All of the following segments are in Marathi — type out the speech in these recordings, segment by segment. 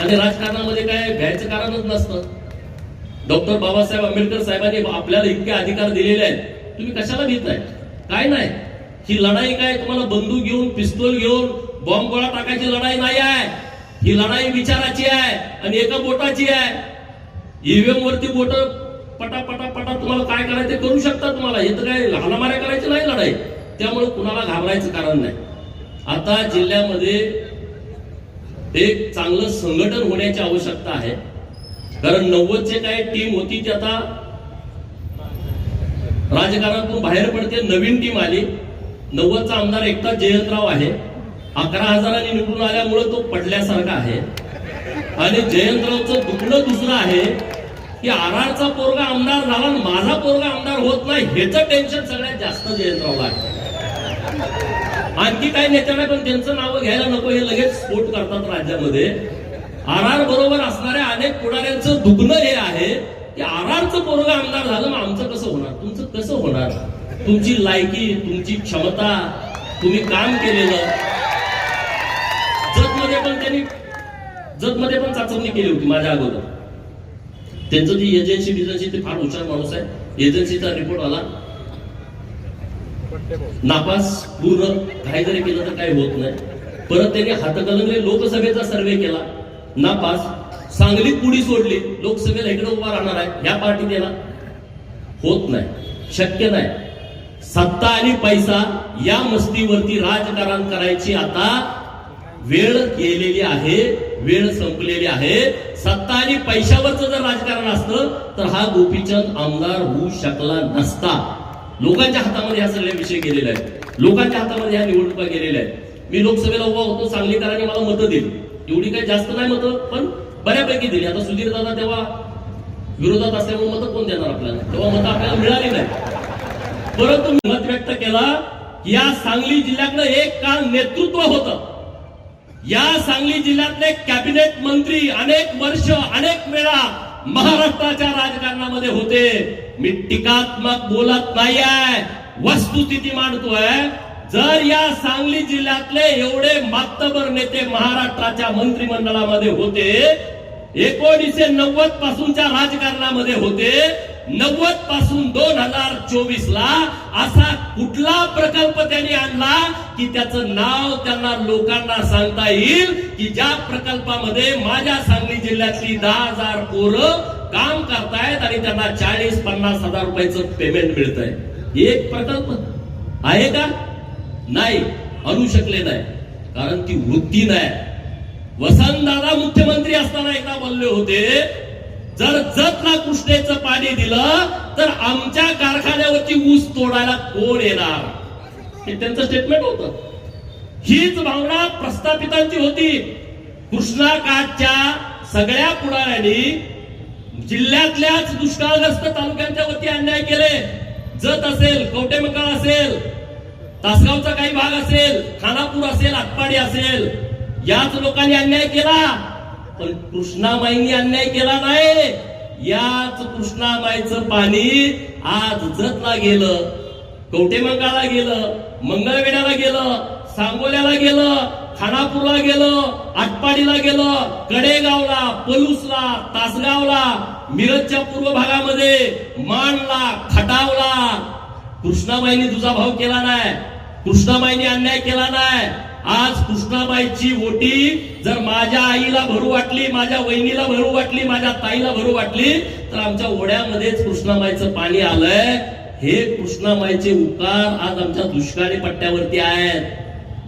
आणि राजकारणामध्ये काय घ्यायचं कारणच नसतं. डॉक्टर बाबासाहेब आंबेडकर साहेबांनी आपल्याला इतके अधिकार दिलेले आहेत. तुम्ही कशाला भीताय काय नाही? ही लढाई काय तुम्हाला बंदूक घेऊन पिस्तूल घेऊन बॉम्ब गोळा टाकायची लढाई नाही आहे. ही लढाई विचाराची आहे आणि एका बोटाची आहे. ईव्हीएम वरती बोट पटा पटा पटा तुम्हाला काय करायचं ते करू शकता तुम्हाला. हे तर काय हाणामाऱ्या करायची नाही लढाई. त्यामुळे कुणाला घाबरायचं कारण नाही. आता जिल्ह्यामध्ये एक चांगलं संघटन होण्याची आवश्यकता आहे. कारण नव्वदचे काय टीम होती ती आता राजकारणातून बाहेर पडते नवीन टीम आली. नव्वदचा आमदार एकटा जयंतराव आहे. अकरा हजारांनी निवडून आल्यामुळे तो पडल्यासारखा आहे. आणि जयंतरावचं दुखणं दुसरं आहे की आरआरचा पोरगा आमदार झाला आणि माझा पोरगा आमदार होत नाही ह्याचं टेन्शन सगळ्यात जास्त जयंतरावला आहे. आणखी काही नेत्यांना पण त्यांचं नाव घ्यायला नको हे लगेच स्फोट करतात राज्यामध्ये. आर आर बरोबर असणाऱ्या अनेक पुढाऱ्यांचं दुग्न हे आहे. की आर आरचं पोरगा आमदार झालं मग आमचं कसं होणार? तुमचं कसं होणार? तुमची लायकी तुमची क्षमता तुम्ही काम केलेलं. जतमध्ये पण त्यांनी जतमध्ये पण चाचवणी केली होती माझ्या अगोदर. त्यांचं जी एजन्सी बिजन्सी ते फार हुशार माणूस आहे. एजन्सीचा रिपोर्ट आला. नापास पूर्ण काही जरी केलं तर काही होत नाही. परत त्यांनी हातकलंगले लोकसभेचा सर्वे केला. नापास सांगलीत पुढी सोडली. लोकसभेला इकडे उभा राहणार आहे. ह्या पार्टीत याला होत नाही. शक्य नाही. सत्ता आणि पैसा या मस्तीवरती राजकारण करायची आता वेळ गेलेली आहे. वेळ संपलेली आहे. सत्ता आणि पैशावरचं जर राजकारण असतं तर हा गोपीचंद आमदार होऊ शकला नसता. लोकांच्या हातामध्ये हा सगळ्या विषय गेलेला आहे लोकांच्या हातामध्ये ह्या निवडणुका गेलेल्या आहेत. मी लोकसभेला उभा होतो सांगलीकरांनी मला मतं दिली. एवढी काही जास्त नाही मतं पण बऱ्यापैकी दिली. आता सुधीर दादा तेव्हा विरोधात असल्यामुळे मतं कोण देणार आपल्याला? तेव्हा मतं आपल्याला मिळाली नाही परंतु मी मत व्यक्त केला या सांगली जिल्ह्यातलं एक काल नेतृत्व होतं. या सांगली जिल्ह्यातले कॅबिनेट मंत्री अनेक वर्ष अनेक वेळा महाराष्ट्राच्या राजकारणामध्ये होते. मी टीकात्मक बोलत नाही आहे वस्तुस्थिती मांडतोय. जर या सांगली जिल्ह्यातले एवढे मातबर नेते महाराष्ट्राच्या मंत्रिमंडळामध्ये होते एकोणीसशे नव्वद पासूनच्या राजकारणामध्ये होते नव्वदपासून दोन हजार चोवीस ला असा कुठला प्रकल्प त्यांनी आणला की त्याचं नाव त्यांना लोकांना सांगता येईल की ज्या प्रकल्पामध्ये माझ्या सांगली जिल्ह्यातली दहा हजार पोरं काम करतायत आणि त्यांना चाळीस पन्नास हजार रुपयाचं पेमेंट मिळत आहे एक प्रकल्प आहे का? नाही. आणू शकले नाही. कारण ती वृत्ती नाही. वसंतदादा मुख्यमंत्री असताना एकदा बोलले होते जर जतला कृष्णेचं पाणी दिलं तर आमच्या कारखान्यावरची ऊस तोडायला कोण येणार? हे त्यांचं स्टेटमेंट होत. हीच भावना प्रस्थापितांची होती. कृष्णा काठच्या सगळ्या पुढाऱ्यांनी जिल्ह्यातल्याच दुष्काळग्रस्त तालुक्यांच्या वरती अन्याय केले. जत असेल कवटेमकाळ असेल तासगावचा काही भाग असेल खानापूर असेल आटपाडी असेल याच लोकांनी अन्याय केला. पण कृष्णाबाईंनी अन्याय केला नाही. याच कृष्णाबाईचं पाणी आज जतला गेलं. कवटेमंगाला गेलं मंगळवेड्याला गेलं सांगोल्याला गेलं खानापूरला गेलं आटपाडीला गेलं कडेगावला पलूसला तासगावला मिरजच्या पूर्व भागामध्ये मानला खटावला. कृष्णाबाईंनी तुझा भाव केला नाही. कृष्णाबाईंनी अन्याय केला नाही. आज कृष्णाबाईची ओटी जर माझ्या आईला भरू वाटली माझ्या वहिनीला भरू वाटली माझ्या ताईला भरू वाटली तर आमच्या ओढ्यामध्येच कृष्णाबाईचं पाणी आलंय. हे कृष्णाबाईचे उपकार आज आमच्या दुष्काळी पट्ट्यावरती आहेत.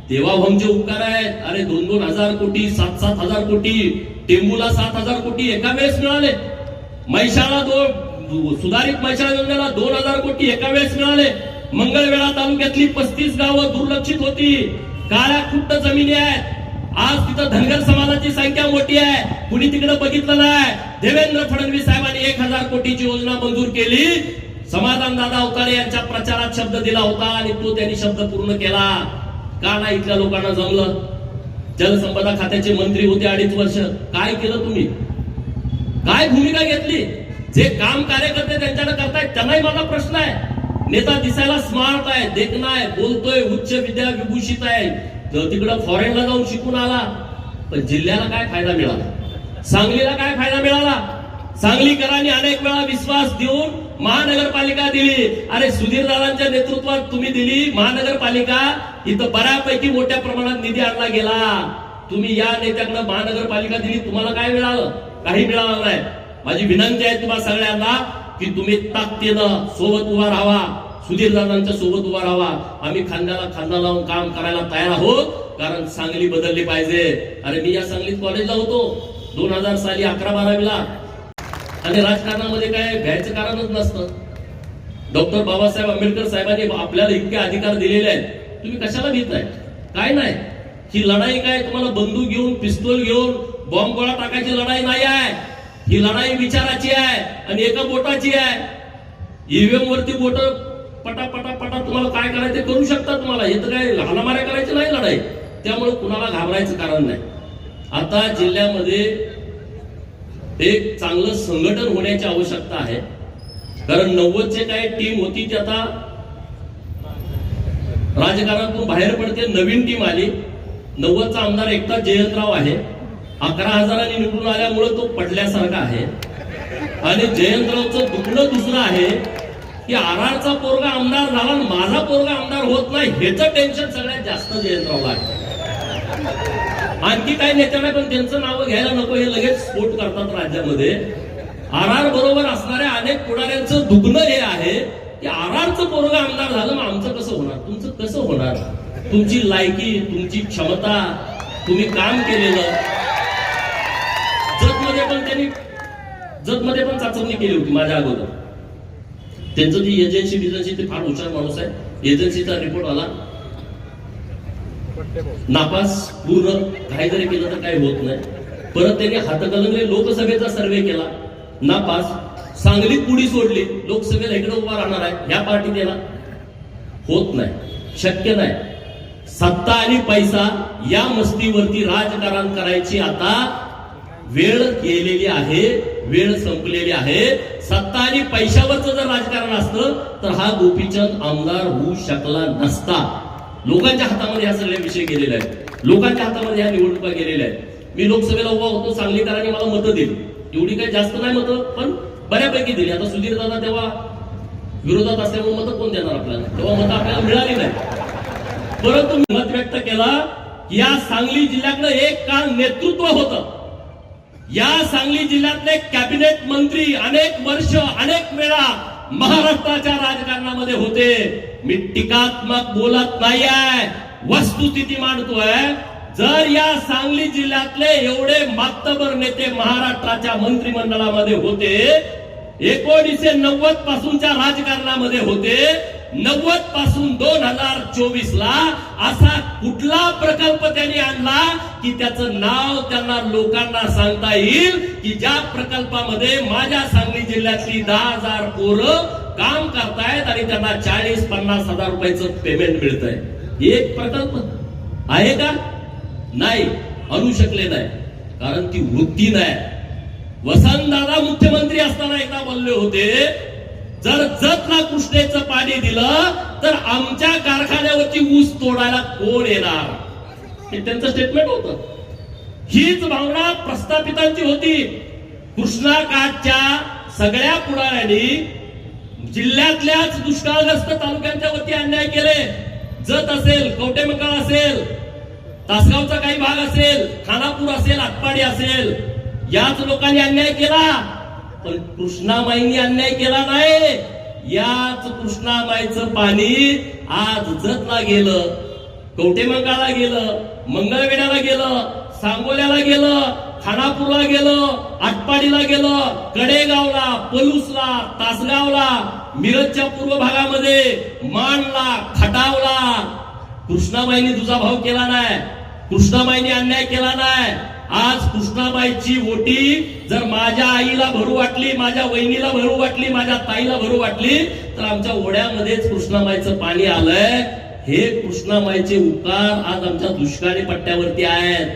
देवाभाऊंचे उपकार आहेत. अरे दोन दोन हजार कोटी सात सात हजार कोटी टेंबूला सात हजार कोटी एका वेळेस मिळाले. मैशाला दोन सुधारित मैशाळा योजनेला दोन हजार कोटी एका वेळेस मिळाले. मंगळवेळा तालुक्यातली पस्तीस गावं दुर्लक्षित होती. काळ्या खुट्ट जमिनी आहेत. आज तिथं धनगर समाजाची संख्या मोठी आहे. कुणी तिकडे बघितलं नाही. देवेंद्र फडणवीस साहेबांनी एक हजार कोटीची योजना मंजूर केली. समाधान दादा अवतारे यांच्या प्रचारात शब्द दिला होता आणि तो त्यांनी शब्द पूर्ण केला. का नाही इथल्या लोकांना जमलं? जलसंपदा खात्याचे मंत्री होते अडीच वर्ष. काय केलं तुम्ही? काय भूमिका घेतली? जे काम कार्यकर्ते त्यांच्याकडे करतायत त्यांनाही माझा प्रश्न आहे. नेता दिसायला स्मार्ट आहे देखणा आहे बोलतोय उच्च विद्या विभूषित आहे. तर तिकडं फॉरेनला जाऊन शिकून आला. पण जिल्ह्याला काय फायदा मिळाला? सांगलीला काय फायदा मिळाला? सांगलीकरांनी अनेक वेळा विश्वास देऊन महानगरपालिका दिली. अरे सुधीर दादांच्या नेतृत्वात तुम्ही दिली. महानगरपालिका इथं बऱ्यापैकी मोठ्या प्रमाणात निधी आणला गेला. तुम्ही या नेत्यांना महानगरपालिका दिली. तुम्हाला काय मिळालं? काही मिळालं नाही. माझी विनंती आहे तुम्हाला सगळ्यांना की तुम्ही ताकदीनं सोबत उभा राहावा सुधीर दादांच्या सोबत उभा राहावा. आम्ही खांद्याला खांदा लावून काम करायला तयार आहोत कारण सांगली बदलली पाहिजे. अरे मी या सांगलीत कॉलेजला होतो दोन हजार साली अकरा बारावीला. आणि राजकारणामध्ये काय घ्यायचं कारणच नसतं. डॉक्टर बाबासाहेब आंबेडकर साहेबांनी आपल्याला इतके अधिकार दिलेले आहेत. तुम्ही कशाला भीताय काय नाही. ही लढाई काय तुम्हाला बंदूक घेऊन पिस्तूल घेऊन बॉम्ब गोळा टाकायची लढाई नाही आहे. ही लढाई विचाराची आहे आणि एका बोटाची आहे. ईव्हीएम वरती बोट पटा पटा पटा तुम्हाला काय करायचं ते करू शकता तुम्हाला. हे तर काय हाणामाऱ्या करायची नाही लढाई. त्यामुळे कुणाला घाबरायचं कारण नाही. आता जिल्ह्यामध्ये एक चांगलं संघटन होण्याची आवश्यकता आहे. कारण नव्वदचे काय टीम होती ती आता राजकारणातून बाहेर पडते नवीन टीम आली. नव्वदचा आमदार एकटा जयंतराव आहे. अकरा हजारांनी निवडून आल्यामुळे तो पडल्यासारखा आहे. आणि जयंतरावचं दुखणं दुसरं आहे की आरआरचा पोरगा आमदार झाला आणि माझा पोरगा आमदार होत नाही ह्याचं टेन्शन सगळ्यात जास्त जयंतरावला आहे. आणखी काही नेत्यांना पण त्यांचं नावं घ्यायला नको हे लगेच स्फोट करतात राज्यामध्ये. आर आर बरोबर असणाऱ्या अनेक पुढाऱ्यांचं दुखणं हे आहे की आर आरचं पोरगा आमदार झालं मग आमचं कसं होणार? तुमचं कसं होणार? तुमची लायकी तुमची क्षमता तुम्ही काम केलेलं जतमध्ये पण चाचपणी केली होती माझ्या अगोदर. त्यांचं जी एजन्सी बिजन्सी ते फार हुशार माणूस आहे. एजन्सीचा रिपोर्ट आला. नापास पूर्ण काही जरी केलं तर काही होत नाही. परत त्यांनी हातकलंगले लोकसभेचा सर्वे केला. नापास सांगलीत पुढी सोडली. लोकसभेला इकडे उभा राहणार आहे. या पार्टी त्याला होत नाही. शक्य नाही. सत्ता आणि पैसा या मस्तीवरती राजकारण करायची आता वेळ गेलेली आहे वेळ संपलेली आहे. सत्ता आणि पैशावरचं जर राजकारण असतं तर हा गोपीचंद आमदार होऊ शकला नसता. लोकांच्या हातामध्ये ह्या सगळ्या विषय गेलेला आहे लोकांच्या हातामध्ये ह्या निवडणुका गेलेल्या आहेत. मी लोकसभेला उभा होतो सांगलीकरांनी मला मतं दिली. एवढी काही जास्त नाही मतं पण बऱ्यापैकी दिली. आता सुधीर दादा तेव्हा विरोधात असल्यामुळे मतं कोण देणार आपल्याला? तेव्हा मतं आपल्याला मिळाली नाही. परंतु मी मत व्यक्त केला या सांगली जिल्ह्यातलं एक काळ नेतृत्व होतं. या सांगली जिल्ह्यातले कॅबिनेट मंत्री अनेक वर्ष अनेक वेळा महाराष्ट्राच्या राजकारणामध्ये होते. मी टीकात्मक बोलत नाही आहे वस्तुस्थिती मांडतोय. जर या सांगली जिल्ह्यातले एवढे मातबर नेते महाराष्ट्राच्या मंत्रिमंडळामध्ये होते एकोणीसशे नव्वद पासूनच्या राजकारणामध्ये होते नव्वदपासून दोन हजार चोवीस ला असा कुठला प्रकल्प त्यांनी आणला की त्याचं नाव त्यांना लोकांना सांगता येईल की ज्या प्रकल्पामध्ये माझ्या सांगली जिल्ह्यातली दहा हजार पोरं काम करतायत आणि त्यांना चाळीस पन्नास हजार रुपयाचं पेमेंट मिळत आहे एक प्रकल्प. आहे का? नाही. आणू शकले नाही. कारण ती वृत्ती नाही. वसंतदादा मुख्यमंत्री असताना एकदा बोलले होते जर जतना कृष्णेचं पाणी दिलं तर आमच्या कारखान्यावरची ऊस तोडायला कोण येणार? हे त्यांचं स्टेटमेंट होत. हीच भावना प्रस्थापितांची होती. कृष्णा काठच्या सगळ्या पुढाऱ्यांनी जिल्ह्यातल्याच दुष्काळग्रस्त तालुक्यांच्या वरती अन्याय केले. जत असेल कवटेमकाळ असेल तासगावचा काही भाग असेल खानापूर असेल आटपाडी असेल याच लोकांनी अन्याय केला. पण कृष्णाबाईंनी अन्याय केला नाही. याच कृष्णाबाईचं पाणी आज जतला गेलं कवटेमंगाला गेलं मंगळवेड्याला गेलं सांगोल्याला गेलं खानापूरला गेलं आटपाडीला गेलं कडेगावला पलूसला तासगावला मिरजच्या पूर्व भागामध्ये मानला खटावला. कृष्णाबाईंनी दुजाभाव भाव केला नाही. कृष्णाबाईंनी अन्याय केला नाही. आज कृष्णाबाईची ओटी जर माझ्या आईला भरू वाटली माझ्या वहिनीला भरू वाटली माझ्या ताईला भरू वाटली तर आमच्या ओढ्यामध्येच कृष्णाबाईचं पाणी आलंय. हे कृष्णाबाईचे उपकार आज आमच्या दुष्काळी पट्ट्यावरती आहेत.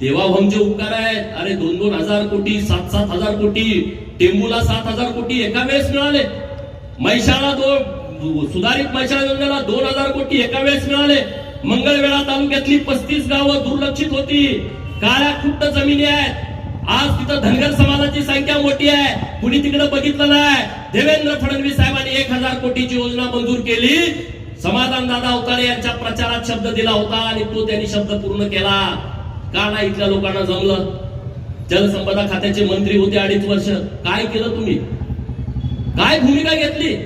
देवाभाऊंचे उपकार आहेत. अरे दोन दोन हजार कोटी सात सात हजार कोटी टेंबूला सात हजार कोटी एका वेळेस मिळाले. मैशाला दोन सुधारित मैशाळा योजनेला दोन हजार कोटी एका वेळेस मिळाले. मंगळवेळा तालुक्यातली पस्तीस गावं दुर्लक्षित होती. काळ्या खुट्ट जमिनी आहेत. आज तिथं धनगर समाजाची संख्या मोठी आहे. कुणी तिकडे बघितलं नाही. देवेंद्र फडणवीस साहेबांनी एक हजार कोटीची योजना मंजूर केली. समाधान दादा अवतारे यांच्या प्रचारात शब्द दिला होता आणि तो त्यांनी शब्द पूर्ण केला. का नाही इथल्या लोकांना जमलं? जलसंपदा खात्याचे मंत्री होते अडीच वर्ष. काय केलं तुम्ही? काय भूमिका घेतली?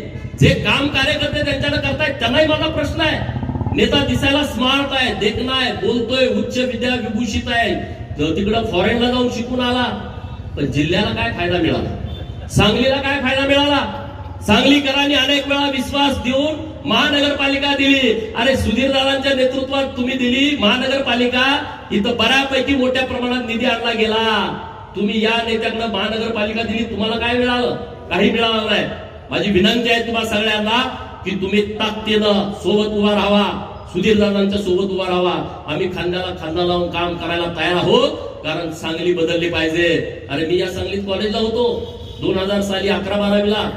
जे काम कार्यकर्ते त्यांच्याकडे करतायत त्यांनाही माझा प्रश्न आहे. नेता दिसायला स्मार्ट आहे देखणा आहे बोलतोय उच्च विद्या विभूषित आहे. जर तिकडं फॉरेनला जाऊन शिकून आला पण जिल्ह्याला काय फायदा मिळाला? सांगलीला काय फायदा मिळाला? सांगलीकरांनी अनेक वेळा विश्वास देऊन महानगरपालिका दिली. अरे सुधीर दादांच्या नेतृत्वात तुम्ही दिली महानगरपालिका इथं बऱ्यापैकी मोठ्या प्रमाणात निधी आणला गेला. तुम्ही या नेत्यांना महानगरपालिका दिली तुम्हाला काय मिळालं? काही मिळालं नाही. माझी विनंती आहे तुम्हाला सगळ्यांना की तुम्ही ताकदीनं सोबत उभा राहावा. सुधीर दादांच्या सोबत उभा राहावा. आम्ही खांद्याला खांदा लावून काम करायला तयार आहोत. कारण सांगली बदलली पाहिजे. अरे मी या सांगलीत कॉलेजला होतो. दोन हजार साली अकरा बारावीला.